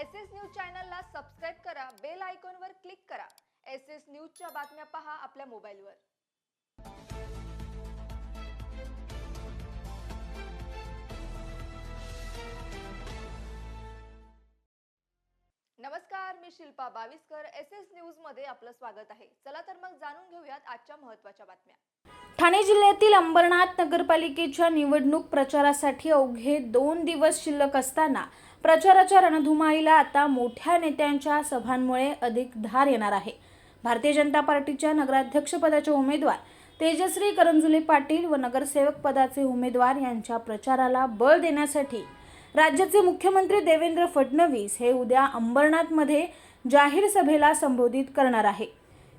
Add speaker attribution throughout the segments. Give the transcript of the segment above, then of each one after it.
Speaker 1: S S news चॅनलला subscribe करा bell आयकॉनवर क्लिक करा. एस एस न्यूजच्या बातम्या पहा आपल्या मोबाईलवर. नमस्कार मी शिल्पा बावीसकर. एस एस न्यूजमध्ये आपलं स्वागत आहे. चला तर मग जाणून घेऊयात आजच्या महत्त्वाच्या बातम्या.
Speaker 2: ठाणे जिल्ह्यातील अंबरनाथ नगरपालिकेच्या निवडणूक प्रचारासाठी अवघे दोन दिवस शिल्लक असताना प्रचाराच्या रणधुमाईला आता मोठ्या नेत्यांच्या सभांमुळे अधिक धार येणार आहे. भारतीय जनता पार्टीच्या नगराध्यक्षपदाचे उमेदवार तेजश्री करंजुले पाटील व नगरसेवक पदाचे उमेदवार यांच्या प्रचाराला बळ देण्यासाठी राज्याचे मुख्यमंत्री देवेंद्र फडणवीस हे उद्या अंबरनाथमध्ये जाहीर सभेला संबोधित करणार आहे.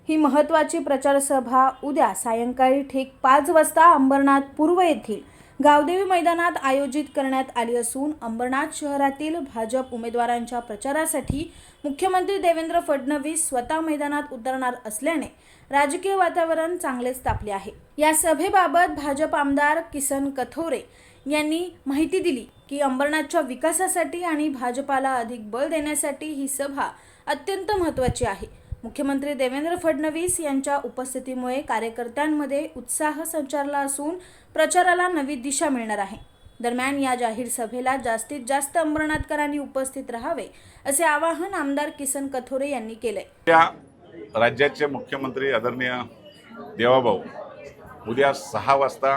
Speaker 2: ही महत्त्वाची प्रचारसभा उद्या सायंकाळी ठीक पाच वाजता अंबरनाथ पूर्व येथील गावदेवी मैदानात आयोजित करण्यात आली असून अंबरनाथ शहरातील भाजप उमेदवारांच्या प्रचारासाठी मुख्यमंत्री देवेंद्र फडणवीस स्वतः मैदानात उतरणार असल्याने राजकीय वातावरण चांगलेच तापले आहे. या सभेबाबत भाजप आमदार किसन कथोरे यांनी माहिती दिली की अंबरनाथच्या विकासासाठी आणि भाजपाला अधिक बळ देण्यासाठी ही सभा अत्यंत महत्त्वाची आहे. मुख्यमंत्री देवेंद्र फडणवीस यांच्या उपस्थितीमुळे कार्यकर्त्यांमध्ये उत्साह संचारला असून प्रचाराला नवी दिशा मिळणार आहे. दरम्यान या जाहीर सभेला जास्तीत जास्त अंबरनाथकरांनी उपस्थित राहावे असे आवाहन आमदार किसन कथोरे यांनी केले
Speaker 3: त्या राज्याचे मुख्यमंत्री आदरणीय देवाभाऊ उद्या सहा वाजता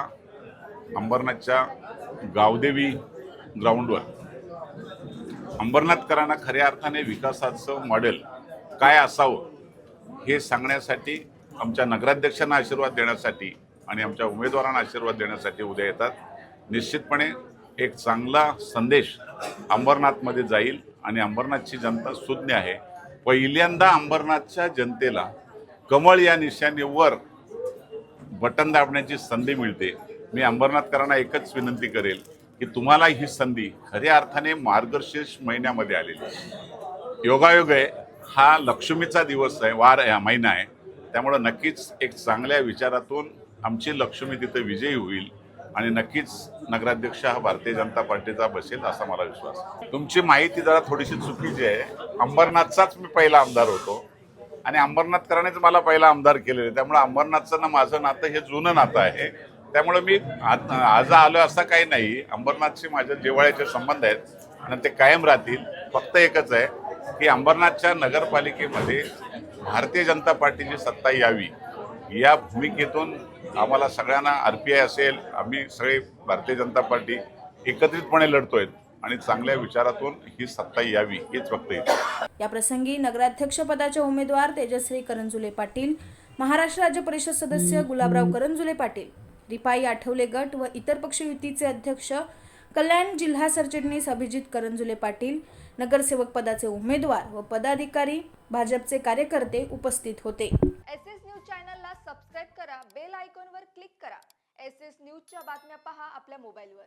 Speaker 3: अंबरनाथच्या गावदेवी ग्राउंडवर अंबरनाथकरांना खऱ्या अर्थाने विकासाचं मॉडेल काय असावं हे सांगण्यासाठी आमच्या नगराध्यक्षांना आशीर्वाद देण्यासाठी आणि आमच्या उमेदवारांना आशीर्वाद देण्यासाठी उद्या येतात. निश्चितपणे एक चांगला संदेश अंबरनाथमध्ये जाईल आणि अंबरनाथची जनता सुज्ञ आहे. पहिल्यांदा अंबरनाथच्या जनतेला कमळ या निशाणीवर बटन दाबण्याची संधी मिळते. मी अंबरनाथकरांना एकच विनंती करेल की तुम्हाला ही संधी खऱ्या अर्थाने मार्गशीर्ष महिन्यामध्ये आलेली योगायोग आहे. हा लक्ष्मीचा दिवस आहे वार आहे हा महिना आहे. त्यामुळं नक्कीच एक चांगल्या विचारातून आमची लक्ष्मी तिथे विजयी होईल आणि नक्कीच नगराध्यक्ष हा भारतीय जनता पार्टीचा बसेल असा मला विश्वास तुमची माहिती जरा थोडीशी चुकीची आहे. अंबरनाथचाच मी पहिला आमदार होतो आणि अंबरनाथकरांनीच मला पहिला आमदार केलेलं. आहे त्यामुळे अंबरनाथचं ना माझं नातं हे जुनं नातं आहे. त्यामुळे मी आज आलो असं काही नाही. अंबरनाथशी माझ्या जिवाळ्याचे संबंध आहेत आणि ते कायम राहतील. फक्त एकच आहे की अंबरनाथच्या नगरपालिकेमध्ये भारतीय जनता पार्टीची सत्ता यावी या भूमिकेतून आम्हाला सगळ्यांना आर पी आय असेल आम्ही सगळे भारतीय जनता पार्टी एकत्रितपणे लढतोय आणि चांगल्या विचारातून ही सत्ता यावी हेच फक्त
Speaker 2: या प्रसंगी नगराध्यक्षपदाचे उमेदवार तेजश्री करंजुले पाटील महाराष्ट्र राज्य परिषद सदस्य गुलाबराव करंजुले पाटील रिपाई आठवले गट व इतर पक्षयुतीचे अध्यक्ष कल्याण जिल्हा सरचिटणीस अभिजित करंजुले पाटील नगरसेवक पदाचे उमेदवार व पदाधिकारी भाजपचे कार्यकर्ते उपस्थित होते.
Speaker 1: एस एस न्यूज चॅनलला सबस्क्राईब करा बेल आयकॉनवर क्लिक करा. एस एस न्यूजच्या बातम्या पहा आपल्या मोबाईलवर.